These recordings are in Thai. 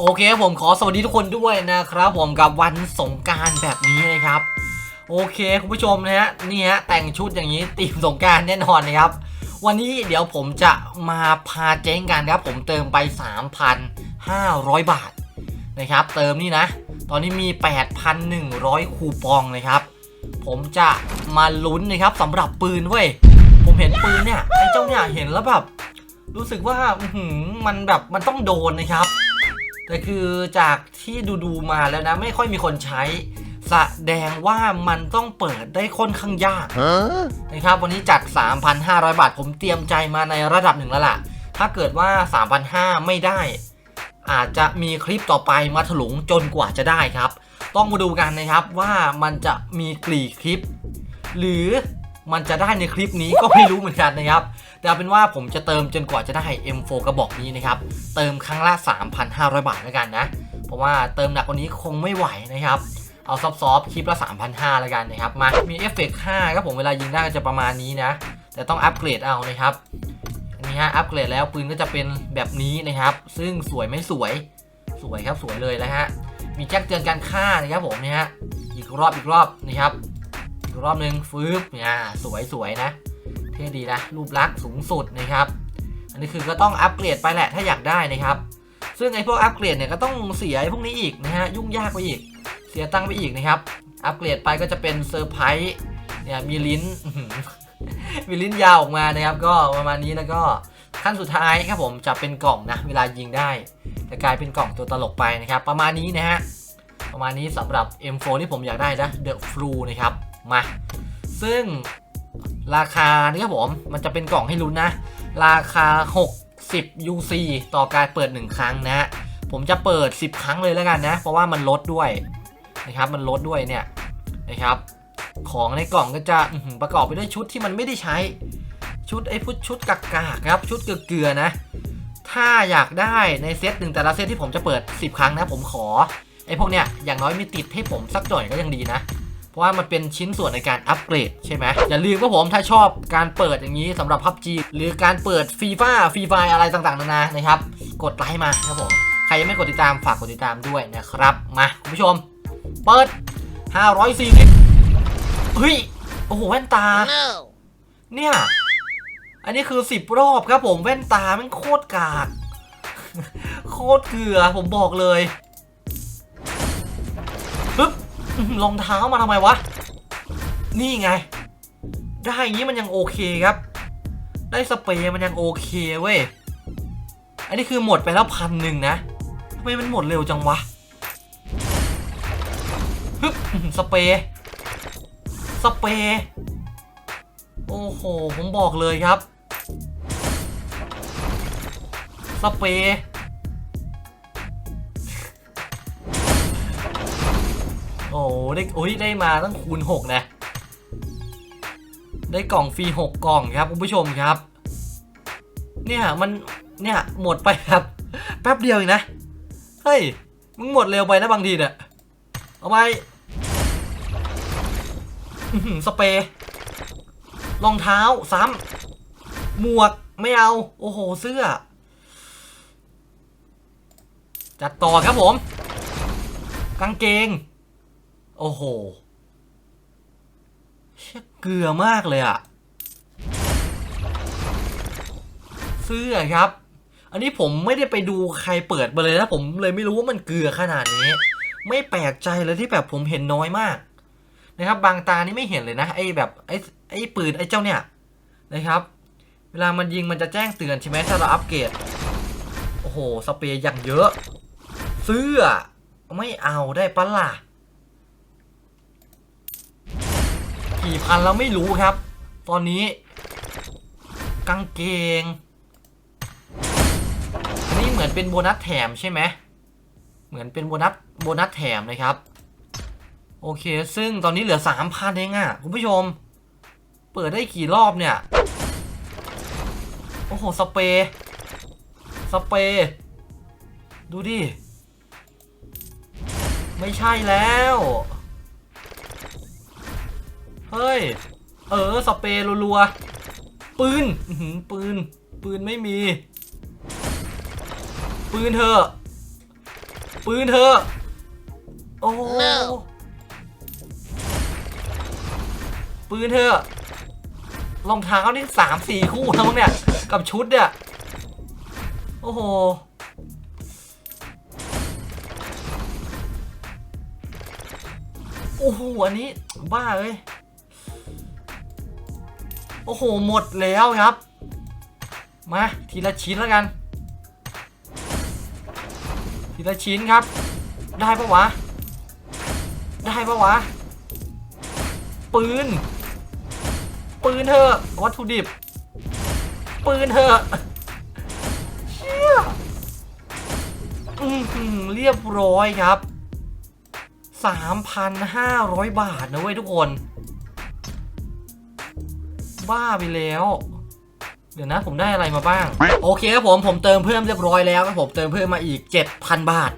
โอเคผมขอสวัสดีทุกคนด้วยนะครับผมกับวันสงการแบบนี้นะครับโอเคคุณผู้ชมนะฮะนี่ฮะแต่งชุดอย่างนี้ตีมสงการแน่นอนนะครับ วันนี้เดี๋ยวผมจะมาพาเจ๊งกันครับ ผมเติมไป 3,500 บาทนะครับ เติมนี่นะ ตอนนี้มี 8,100 คูปองนะครับ ผมจะมาลุ้นนะครับสำหรับปืนเว้ยผมเห็นปืนเนี่ยไอ้เจ้าเนี่ยเห็นแล้วแบบรู้สึกว่าหืมันแบบมันต้องโดนนะครับ แต่คือจากที่ดูดูๆมาแล้วนะ ไม่ค่อยมีคนใช้แสดงว่ามันต้องเปิดได้ค่อนข้างยากนะครับ วันนี้จัด 3,500 บาท ผมเตรียมใจมาในระดับหนึ่งแล้วล่ะ ถ้าเกิดว่า 3,500 ไม่ได้ อาจจะมีคลิปต่อไปมาถลุงจนกว่าจะได้ครับ ต้องมาดูกันนะครับว่ามันจะมีกลีคลิป หรือ มันจะได้ในคลิปนี้ก็ไม่รู้เหมือนกันนะครับ แต่เป็นว่าผมจะเติมจนกว่าจะได้ M4 กระบอกนี้นะครับ เติมครั้งละ 3,500 บาทแล้วกันนะ เพราะว่าเติมหนักกว่านี้คงไม่ไหวนะครับ เอาซอฟๆคลิปละ 3,500แล้วกันนะครับ มา มีเอฟเฟกต์5ครับผมเวลายิงได้ก็จะประมาณนี้นะ แต่ต้องอัปเกรดเอานะครับ อันนี้ฮะ อัปเกรดแล้วปืนก็จะเป็นแบบนี้นะครับ ซึ่งสวยไม่สวย สวยครับสวยเลยแล้วฮะ มีแจ้งเตือนการฆ่านะครับผมเนี่ยฮะ อีกรอบอีกรอบนะครับ กรอบหนึ่งฟืบเนี่ยสวยสวยนะ เท่ดีนะ รูปลักษณ์สูงสุดนะครับ อันนี้คือก็ต้องอัปเกรดไปแหละถ้าอยากได้นะครับ ซึ่งไอ้พวกอัปเกรดเนี่ยก็ต้องเสียพวกนี้อีกนะฮะยุ่งยากไปอีก เสียตังค์ไปอีกนะครับ อัปเกรดไปก็จะเป็นเซอร์ไพรส์เนี่ยมีลิ้นมีลิ้นยาวออกมานะครับ ก็ประมาณนี้แล้วก็ขั้นสุดท้ายครับผมจะเป็นกล่องนะ เวลายิงได้จะกลายเป็นกล่องตัวตลกไปนะครับ ประมาณนี้นะฮะประมาณนี้สำหรับ M4 ที่ผมอยากได้นะ The Flu นะครับ มา ซึ่งราคานี่ครับผม มันจะเป็นกล่องให้ลุ้นนะ ราคา 60 UC ต่อการเปิด 1 ครั้งนะ ผมจะเปิด 10 ครั้งเลยแล้วกันนะ เพราะว่ามันลดด้วยนะครับ มันลดด้วยเนี่ยนะครับ ของในกล่องก็จะประกอบไปด้วยชุดที่มันไม่ได้ใช้ ชุดไอ้พุชุดกากาครับ ชุดเกลือๆนะ ถ้าอยากได้ในเซตหนึ่งแต่ละเซตที่ผมจะเปิด 10 ครั้งนะ ผมขอไอ้พวกเนี้ยอย่างน้อยมีติดให้ผมสักหน่อยก็ยังดีนะ เพราะว่ามันเป็นชิ้นส่วนในการอัปเกรดใช่ไหมอย่าลืมว่าผมถ้าชอบการเปิดอย่างนี้สำหรับ PUBG หรือการเปิดฟีฟ่าฟรีไฟอะไรต่างๆนานานะครับ กดไลค์มาครับผมใครยังไม่กดติดตามฝากกดติดตามด้วยนะครับมาคุณผู้ชม เปิด 540เฮ้ยโอ้โหแว่นตา เนี่ย อันนี้คือ 10 รอบครับผมแว่นตาแมันโคตรกากโคตรเกลือผมบอกเลยปึ๊บอื้อหือ รองเท้ามาทำไมวะ นี่ไง ได้อย่างนี้มันยังโอเคครับ ได้สเปรย์มันยังโอเคเว้ย อันนี้คือหมดไปแล้วพันหนึ่งนะทำไมมันหมดเร็วจังวะฮึบสเปรย์สเปรย์โอ้โห ผมบอกเลยครับ สเปรย์ โอ้โหได้โอ้ยได้มาตั้งคูณ6นะได้กล่องฟรี6กล่องครับคุณผู้ชมครับ เนี่ยมันเนี่ยหมดไปครับ แป๊บเดียวเองนะ เฮ้ยมึงหมดเร็วไปนะบางทีเนี่ยเอาไปสเปรย์รองเท้าซ้ำหมวกไม่เอา โอ้โหเสื้อ จัดต่อครับผม กางเกง โอ้โหเชี่ยเกลือมากเลยอะเสื้อครับ อันนี้ผมไม่ได้ไปดูใครเปิดมาเลยนะ ผมเลยไม่รู้ว่ามันเกลือขนาดนี้ ไม่แปลกใจเลยที่แบบผมเห็นน้อยมาก นะครับ บางตานี่ไม่เห็นเลยนะไอ้แบบไอ้ไอ้ปืนไอ้เจ้าเนี่ยนะครับ เวลามันยิงมันจะแจ้งเตือนใช่ไหมถ้าเราอัปเกรดโอ้โหสเปรย์อย่างเยอะ เสื้อไม่เอาได้ปะล่ะ กี่พันเราไม่รู้ครับ ตอนนี้กางเกงอันนี้เหมือนเป็นโบนัสแถมใช่ไหมเหมือนเป็นโบนัสโบนัสแถมนะครับ โอเค ซึ่งตอนนี้เหลือสามพันเองอะคุณผู้ชม เปิดได้กี่รอบเนี่ย โอ้โห สเปรย์สเปรย์ดูดิ ไม่ใช่แล้ว เฮ้ย เออ สเปรย์รัวๆ ปืนอื้อหือปืน ปืนไม่มี ปืนเถอะปืนเธอ โอ้โห No ปืนเธอ รองเท้านี่สามสี่คู่ทั้งมั้งเนี่ย กับชุดเนี่ย โอ้โหโอ้โห อันนี้ บ้าเลย โอ้โห หมดแล้วครับ มาทีละชิ้นแล้วกัน ทีละชิ้นครับ ได้ปะวะ ได้ปะวะ ปืน ปืนเถอะวัตถุดิบ ปืนเถอะเชี่ยอือหือเรียบร้อยครับ 3,500 บาทนะเว้ยทุกคน บ้าไปแล้ว เดี๋ยวนะผมได้อะไรมาบ้าง โอเคครับผมผมเติมเพิ่มเรียบร้อยแล้วครับผมเติมเพิ่มมาอีก 7,000 บาท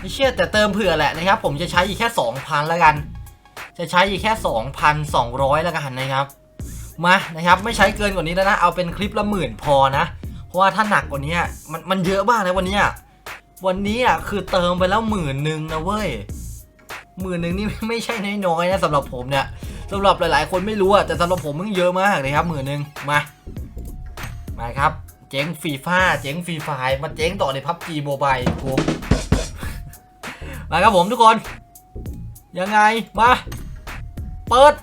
ไม่เชื่อแต่เติมเผื่อแหละนะครับ ผมจะใช้อีกแค่ 2,000แล้วกัน จะใช้อีกแค่ 2,200แล้วกันนะครับมานะครับไม่ใช้เกินกว่านี้แล้วนะเอาเป็นคลิปละหมื่นพอนะเพราะว่าถ้าหนักกว่านี้มันมันเยอะมากนะวันนี้วันนี้อะคือเติมไปแล้วหมื่นหนึ่งนะเว้ยหมื่นหนึ่งนี่ไม่ใช่น้อยๆนะสำหรับผมเนี่ย สำหรับหลายๆ คนไม่รู้อะแต่สำหรับผมมันเยอะมากเลยครับหมื่นหนึ่งมามาครับ เจ๊งฟรีฟ้าเจ๊งฟรีไฟมาเจ๊งต่อในพับจีโมบายกูมาครับผมทุกคน ยังไงมา เปิด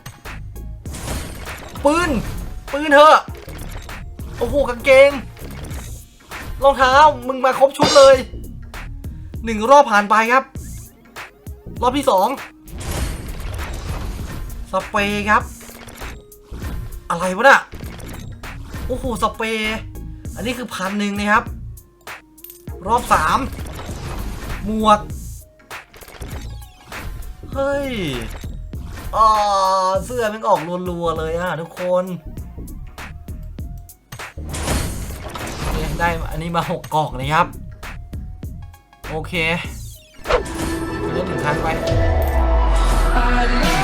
ปืน ปืนเถอะโอ้โหกางเกงรองเท้ามึงมาครบชุดเลยหนึ่งรอบผ่านไปครับ รอบที่สอง สเปรย์ครับ อะไรวะน่ะโอ้โหสเปรย์อันนี้คือพันหนึ่งนะครับ รอบสามหมวก เฮ้ยอ๋อเสื้อมันออกรัวๆเลยอะทุกคนเนี่ยได้อันนี้มาหกกล่องเลยครับ โอเคเล่นหนึ่งครั้งไป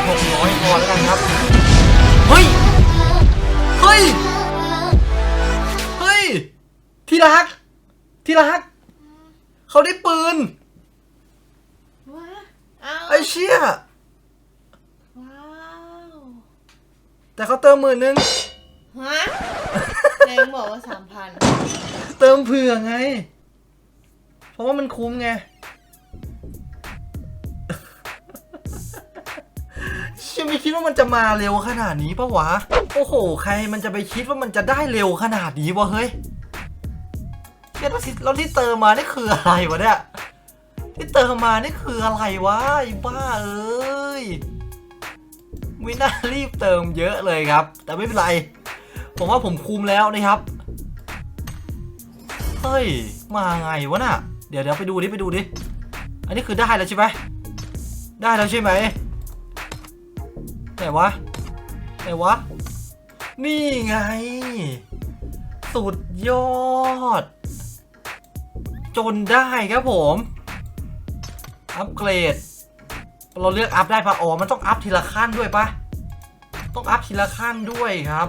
หกร้อยพอแล้วกันครับ เฮ้ย เฮ้ย เฮ้ย ที่รัก ที่รัก เขาได้ปืน ว้าเอาไอ้เชี่ย ว้าวแต่เขาเติมหมื่นนึง ฮะไหนมึงบอกว่าสามพัน เติมเผื่อไง เพราะว่ามันคุ้มไง เชี่ยไม่คิดว่ามันจะมาเร็วขนาดนี้ปะวะ โอ้โห ใครมันจะไปคิดว่ามันจะได้เร็วขนาดนี้วะเฮ้ยเชี่ยแล้วที่แล้วที่เติมมานี่คืออะไรวะเนี่ยที่เติมมานี่คืออะไรวะไอ้บ้าเอ้ยไม่น่ารีบเติมเยอะเลยครับ แต่ไม่เป็นไร ผมว่าผมคุมแล้วนะครับเฮ้ยมาไงวะน่ะ เดี๋ยวเดี๋ยวไปดูดิไปดูดิ อันนี้คือได้แล้วใช่ไหมได้แล้วใช่ไหม ไหนวะ ไหนวะ นี่ไง สุดยอด จนได้ครับผม อัปเกรด เราเลือกอัพได้ปะอ๋อ มันต้องอัพทีละขั้นด้วยปะต้องอัพทีละขั้นด้วยครับ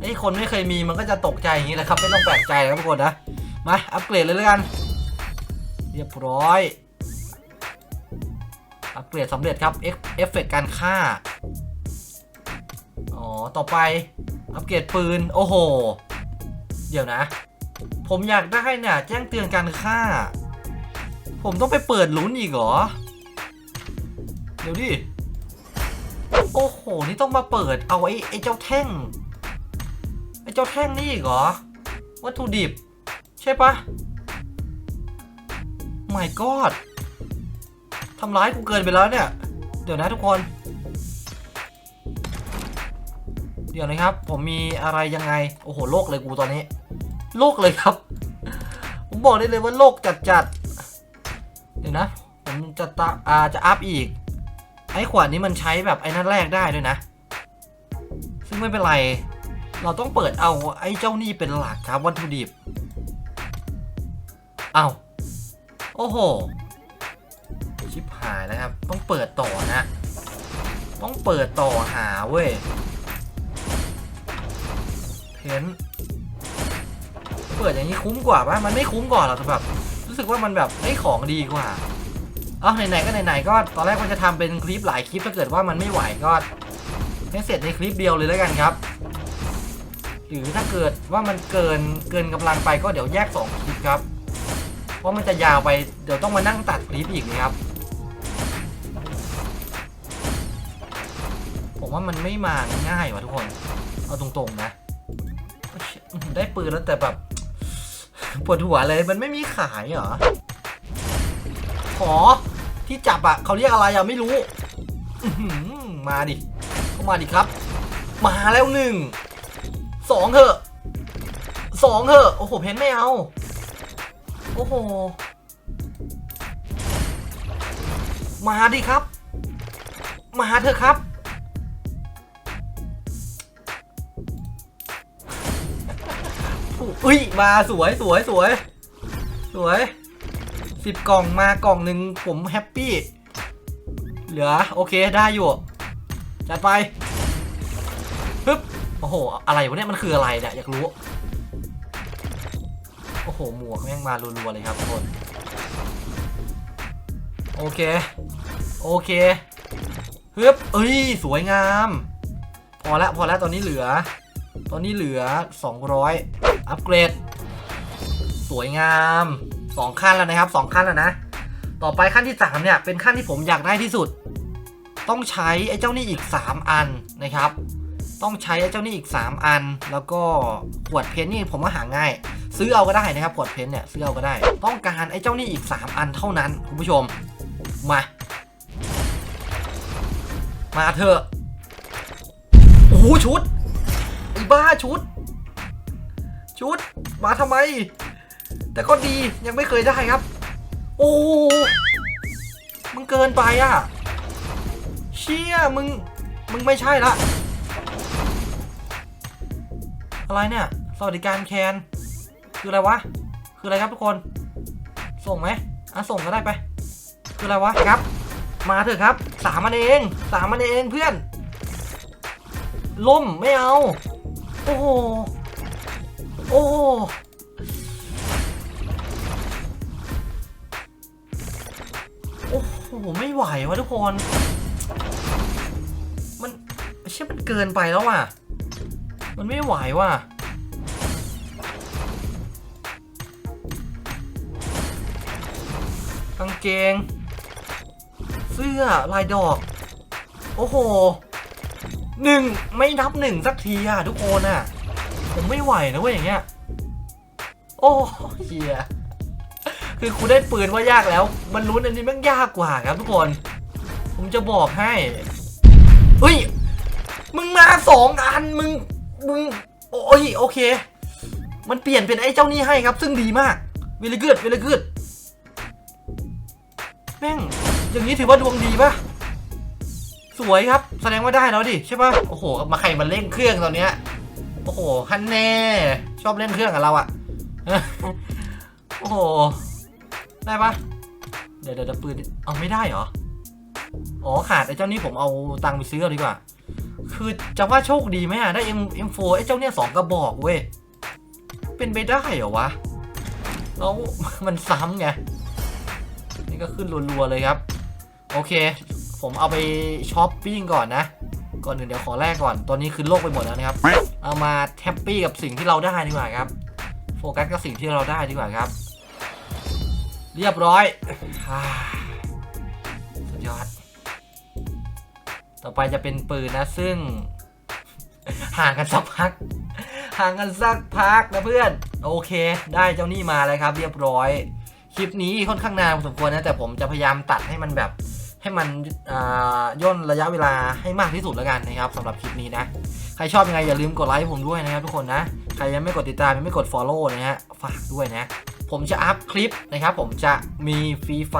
ไอ้คนไม่เคยมีมันก็จะตกใจอย่างนี้แหละครับ ไม่ต้องแปลกใจนะครับทุกคนนะ มา อัปเกรดเลยแล้วกัน เรียบร้อย อัปเกรดสำเร็จครับเอฟเฟกการฆ่า อ๋อ ต่อไป อัปเกรดปืน โอ้โห เดี๋ยวนะ ผมอยากได้เนี่ย แจ้งเตือนการฆ่า ผมต้องไปเปิดลุ้นอีกเหรอ เดี๋ยวดิ โอ้โห นี่ต้องมาเปิดเอาไอ้ไอ้เจ้าแท่ง ไอ้เจ้าแท่งนี่อีกเหรอ วัตถุดิบ ใช่ปะไม่กอด ทำร้ายกูเกินไปแล้วเนี่ย เดี๋ยวนะทุกคน เดี๋ยวนะครับ ผมมีอะไรยังไง โอ้โหโลกเลยกูตอนนี้ โลกเลยครับ ผมบอกได้เลยว่าโลกจัดจัดๆเดี๋ยวนะ ผมจะตะอาจะอัพอีก ไอ้ขวานนี้มันใช้แบบไอ้นั่นแรกได้ด้วยนะ ซึ่งไม่เป็นไร เราต้องเปิดเอาไอ้เจ้านี่เป็นหลักครับวัตถุดิบ เอาโอ้โห ชิบหายแล้วครับ ต้องเปิดต่อนะ ต้องเปิดต่อหาเว้ย เพนเปิดอย่างนี้คุ้มกว่าปะมันไม่คุ้มกว่าหรอกแต่แบบ รู้สึกว่ามันแบบได้ของดีกว่าเอาไหนๆก็ไหนๆก็ตอนแรกว่าจะทำเป็นคลิปหลายคลิปถ้าเกิดว่ามันไม่ไหวก็ให้เสร็จในคลิปเดียวเลยแล้วกันครับ หรือถ้าเกิดว่ามันเกินเกินกำลังไปก็เดี๋ยวแยกสองคลิปครับ เพราะมันจะยาวไปเดี๋ยวต้องมานั่งตัดคลิปอีกนะครับ ว่ามันไม่มาง่ายว่ะทุกคน เอาตรงๆนะ ได้ปืนแล้วแต่แบบปวดหัวเลยมันไม่มีขายเหรอ ขอที่จับอะเขาเรียกอะไรอะไม่รู้ มาดิเข้ามาดิครับ มาแล้วหนึ่งสองเถอะสองเถอะโอ้โหเพนไม่เอา โอ้โห มาดิครับ มาเถอะครับ อุ้ยมาสวยสวยสวย สวยสิบกล่องมากล่องหนึ่งผมแฮปปี้ เหลือ โอเคได้อยู่ จัดไปปึ๊บโอ้โห อะไรวะเนี่ยมันคืออะไรเนี่ยอยากรู้ โอ้โห หมวกแม่งมารัวๆเลยครับทุกคน โอเค โอเคฮึบเอ้ย สวยงาม พอละพอละตอนนี้เหลือ ตอนนี้เหลือ 200 อัปเกรด สวยงาม 2 ขั้นแล้วนะครับ 2 ขั้นแล้วนะ ต่อไปขั้นที่ 3 เนี่ย เป็นขั้นที่ผมอยากได้ที่สุด ต้องใช้ไอ้เจ้านี่อีก 3 อันนะครับ ต้องใช้ไอ้เจ้านี่อีก 3 อัน แล้วก็ขวดเพนนี่ผมว่าหาง่าย ซื้อเอาก็ได้นะครับขวดเพนเนี่ยซื้อเอาก็ได้ ต้องการไอ้เจ้านี่อีก 3 อันเท่านั้นคุณผู้ชม มา มาเถอะโอ้โหชุด บ้าชุด ชุด มาทำไม แต่ก็ดียังไม่เคยได้ครับ โอ้มึงเกินไปอะ เชี่ยมึง มึงไม่ใช่ละ อะไรเนี่ยสวัสดิการแคน คืออะไรวะ คืออะไรครับทุกคน ส่งไหมอะส่งก็ได้ไป คืออะไรวะครับ มาเถอะครับ สามมันเอง สามมันเองเพื่อน ล่มไม่เอา โอ้โห โอ้โหโอ้โห ไม่ไหววะทุกคน มันเชื่อมันเกินไปแล้วว่ะ มันไม่ไหวว่ะกางเกง เสื้อลายดอก โอ้โห หนึ่งไม่นับหนึ่งสักทีอะทุกคนอะ ผมไม่ไหวนะเว้ยอย่างเงี้ย โอ้เฮียคือคุณได้ปืนว่ายากแล้ว มันลุ้นอันนี้แมันยากกว่าครับทุกคน ผมจะบอกให้เฮ้ย มึงมาสองอันมึง มึง โอ้ยโอเค มันเปลี่ยนเป็นไอ้เจ้านี่ให้ครับ ซึ่งดีมากวิล y ก o ดวิล y ก o ดแม่ง อย่างนี้ถือว่าดวงดีปะ สวยครับ แสดงว่าได้แล้วดิใช่ปะโอ้โหมาใครมาเล่นเครื่องตอนเนี้ยโอ้โหฮันแน่ชอบเล่นเครื่องกับเราอะโอ้โหได้ปะเดี๋ยวเดี๋ยวเดี๋ยวปืนเอาไม่ได้เหรออ๋อขาดไอ้เจ้านี่ผมเอาตังค์ไปซื้อดีกว่า คือจะว่าโชคดีไหมอะได้ M M4 ไอ้เจ้าเนี่ยสองกระบอกเว้ยเป็นไปได้เหรอวะแล้วมันซ้ำไงนี่ก็ขึ้นรัวๆเลยครับ โอเค ผมเอาไปช้อปปิ้งก่อนนะ ก่อนอื่นเดี๋ยวขอแรกก่อนตอนนี้คือโลกไปหมดแล้วนะครับ เอามาแฮปปี้กับสิ่งที่เราได้ดีกว่าครับ โฟกัสกับสิ่งที่เราได้ดีกว่าครับ เรียบร้อยสุดยอด ต่อไปจะเป็นปืนนะ ซึ่ง ห่างกันสักพัก ห่างกันสักพักนะเพื่อน โอเค ได้เจ้านี่มาแล้วครับ เรียบร้อยคลิปนี้ค่อนข้างนานพอสมควรนะแต่ผมจะพยายามตัดให้มันแบบ ให้มันย่นระยะเวลาให้มากที่สุดแล้วกันนะครับสำหรับคลิปนี้นะ ใครชอบยังไงอย่าลืมกดไลค์ผมด้วยนะครับทุกคนนะ ใครยังไม่กดติดตามยังไม่กด Follow นะฮะฝากด้วยนะ ผมจะอัพคลิปนะครับ ผมจะมีฟรีไฟ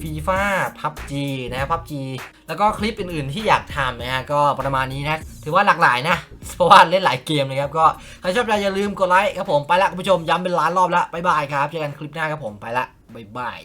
ฟีฟ้าพับจีนะครับพับจีแล้วก็คลิปอื่นๆที่อยากทำนะฮะก็ประมาณนี้นะถือว่าหลากหลายนะเพราะว่าเล่นหลายเกมนะครับก็ใครชอบอย่าลืมกดไลค์ครับผมไปละคุณผู้ชมย้ำเป็นล้านรอบละบ๊ายบายครับเจอกันคลิปหน้าครับผมไปละบ๊ายบาย